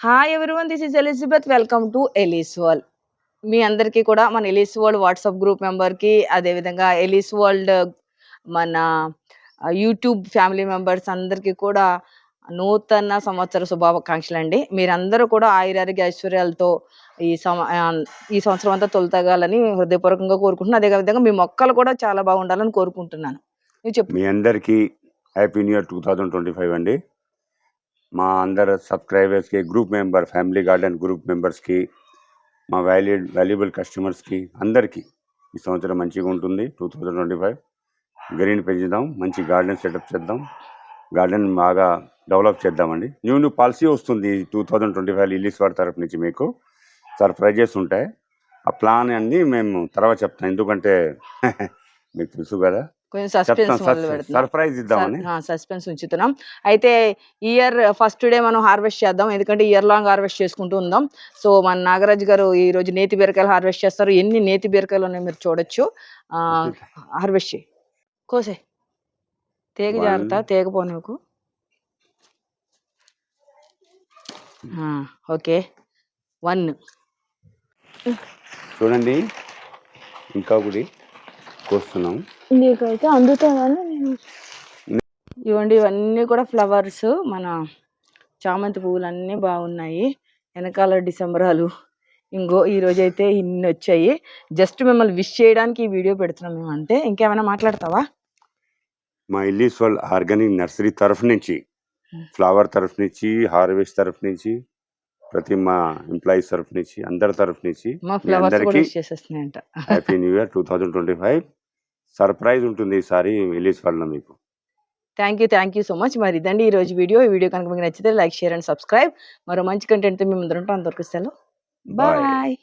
Hi everyone this is Elizabeth welcome to Ellie's world మీ అందరికీ కూడా మన ఎలీస్ వరల్డ్ వాట్సాప్ గ్రూప్ మెంబర్కి అదేవిధంగా ఎలీస్ వరల్డ్ మన యూట్యూబ్ ఫ్యామిలీ మెంబర్స్ అందరికీ కూడా నూతన సంవత్సర శుభాకాంక్షలు అండి. మీరందరూ కూడా ఆయురారోగ్య ఐశ్వర్యాలతో ఈ సమ ఈ సంవత్సరం అంతా తొలతగాలని హృదయపూర్వకంగా కోరుకుంటున్నాను. అదేవిధంగా మీ మొక్కలు కూడా చాలా బాగుండాలని కోరుకుంటున్నాను. నువ్వు చెప్పు మీ అందరికీ happy new year two thousand twenty five అండి. మా అందరు సబ్స్క్రైబర్స్కి group member family garden group మెంబర్స్కి మా వాల్యూ వాల్యుబుల్ కస్టమర్స్కి అందరికీ ఈ సంవత్సరం మంచిగా ఉంటుంది two thousand twenty five green పెంచుదాం మంచి గార్డెన్ సెటప్ చేద్దాం. గార్డెన్ బాగా డెవలప్ చేద్దామండి. న్యూ న్యూ పాలసీ వస్తుంది two thousand twenty five release వారి తరఫు నుంచి మీకు. సర్ప్రైజెస్ ఉంటాయి. ఆ ప్లాన్ అన్నీ మేము తర్వాత చెప్తాం. ఎందుకంటే మీకు తెలుసు కదా కొంచెం సస్పెన్స్ మొదలు సర్ప్రైజ్ ఇద్దామని. సస్పెన్స్ ఉంచుతున్నాం. అయితే ఇయర్ ఫస్ట్ డే మనం హార్వెస్ట్ చేద్దాం. ఎందుకంటే ఇయర్ లాంగ్ హార్వెస్ట్ చేసుకుంటూ ఉందాం. సో మన నాగరాజ్ గారు ఈ రోజు నేతి బీరకాయలు హార్వెస్ట్ చేస్తారు. ఎన్ని నేతి బీరకాయలు ఉన్నాయో మీరు చూడొచ్చు. హార్వెస్ట్ చేయి. కోసే. తేగ. జాగ్రత్త తేగపో నువ్వు. ఓకే. వన్. చూడండి. ఇంకా ఒకటి కోస్తున్నాం నీకైతే అందుతుందని నేను ఇవ్వండి ఇవన్నీ కూడా ఫ్లవర్స్. మన చామంతి పువ్వులు అన్నీ బాగున్నాయి. వెనకాల డిసెంబరాలు. ఇంకో ఈ రోజు అయితే ఇన్ని వచ్చాయి. జస్ట్ మిమ్మల్ని విష్ చేయడానికి ఈ వీడియో పెడుతున్నాం మేము అంతే ఇంకేమైనా మాట్లాడతావా? మా ఇల్లీస్ వాళ్ళ ఆర్గానిక్ నర్సరీ తరఫు నుంచి ఫ్లవర్ తరఫు నుంచి హార్వెస్ట్ తరఫు నుంచి ప్రతి మా ఎంప్లాయీస్ తరఫు నుంచి అందరి తరఫు నుంచి మా మీ ఫ్లవర్స్ కూడా అందరికీ wish చేసేస్తున్నాయంట. Happy new year two thousand twenty five. Surprise ఉంటుంది ఈసారి ఇల్లీస్ వాళ్ళ మీకు. Thank you thank you so much మరి ఇదండి ఈ రోజు వీడియో. ఈ వీడియో కనుక మీకు నచ్చితే లైక్ షేర్ అండ్ సబ్స్క్రైబ్. మరో మంచి కంటెంట్తో మేము ముందర ఉంటాం అంతవరకు సెలవు. బాయ్